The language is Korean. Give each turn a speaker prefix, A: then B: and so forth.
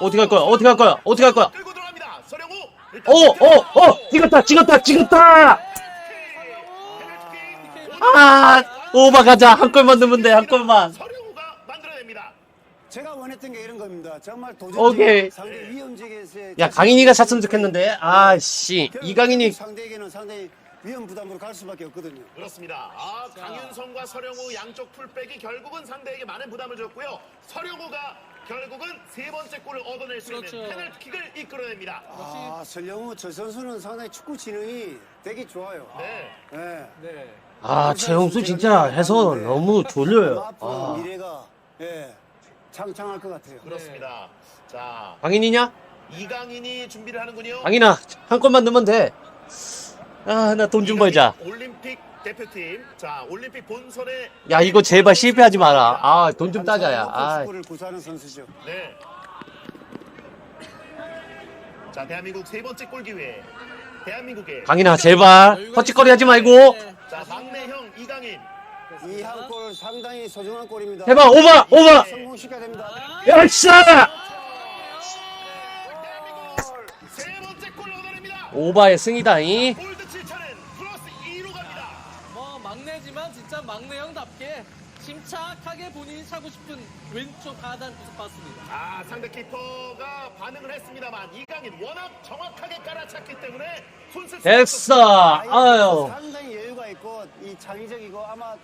A: 어떻게 할 거야? 어떻게 할 거야? 어떻게 할 거야?
B: 끌고 들어갑니다. 서령우. 일단
A: 어, 어, 어! 찍었다, 찍었다, 찍었다! 아, 오바 가자. 한 골만 넣으면 돼, 한 골만.
B: 서령우가 만들어냅니다.
C: 제가 원했던 게 이런 겁니다. 정말
A: 오케이.
C: 도전적 상대 위험지에서의
A: 야, 강인이가 찼으면 좋겠는데. 아, 씨. 이강인이.
C: 상대에게는 상당히 위험 부담으로 갈 수밖에 없거든요.
B: 그렇습니다. 아, 강윤성과 서령우 양쪽 풀백이 결국은 상대에게 많은 부담을 줬고요. 서령우가 결국은 세 번째 골을 얻어낼 수 있는
D: 그렇죠.
B: 페널티킥을 이끌어냅니다.
C: 아, 설영우 저 선수는 상당히 축구 지능이 되게 좋아요.
B: 네.
C: 예.
D: 네.
A: 아, 최용수 진짜 해서 너무 졸려요.
C: 앞으로
A: 아.
C: 미래가 예, 창창할 것 같아요.
B: 그렇습니다. 자,
A: 강인이냐?
B: 이강인이 준비를 하는군요.
A: 강인아, 한 골만 넣으면 돼. 아, 나 돈 좀 벌자.
B: 올림픽 대표팀. 자, 올림픽 본선에
A: 야, 이거 제발 실패하지 마라. 아, 돈 좀 따자야. 아,
C: 축구를 구사하는 선수죠.
B: 네. 자, 대한민국 세 번째 골 기회. 대한민국의
A: 강인아, 제발. 헛짓거리 하지 말고.
D: 네.
B: 자, 막내 형 이강인.
C: 이 한 골 상당히 소중한 골입니다.
A: 해봐, 오바, 오바!
C: 성공시켜야 됩니다.
A: 야싸!
B: 대한민국 세 번째 골을 얻어냅니다.
A: 오바의 승이다이.
B: 골드 7차는 플러스 2로 갑니다.
D: 뭐 막내지만 진짜 막내 형답게 침착하게 본인이 차고 싶은 왼쪽 하단 구석 봤습니다.
B: 아, 상대 키퍼가 반응을 했습니다만 이강인 워낙 정확하게 깔아찼기 때문에 손쓸 수
A: 됐어.
C: 아유,
A: 아유.
C: 상당히 여유가 있고 이 창의적이고 아마